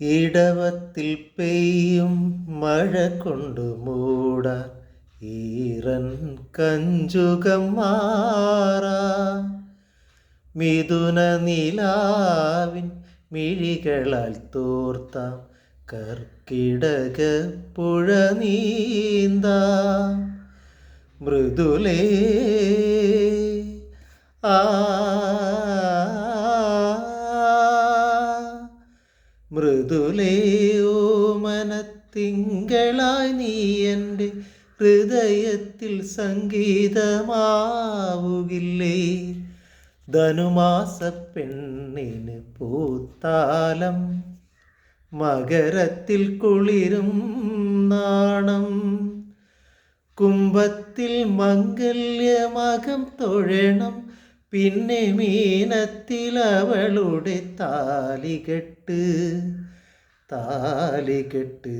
ഇടവത്തിൽ പെയ്യും മഴ കൊണ്ടു മൂടാൻ ഈറൻ കഞ്ചുകം മാറാ. മിഥുന നിലാവിൻ മിഴികളാൽ തോർത്താം കർക്കിടക പുഴ നീന്താ. മൃദുലേ ആ മൃദുലയോ മനത്തിങ്കളായി നീ എന്റെ ഹൃദയത്തിൽ സംഗീതമാവുകില്ലേ? ധനുമാസ പെണ്ണിന് പൂത്താലം മകരത്തിൽ കുളിരും നാണം കുംഭത്തിൽ മംഗല്യമകം തൊഴണം പിന്നെ മീനത്തിൽ അവളുടെ താലികെട്ട് താലികെട്ട്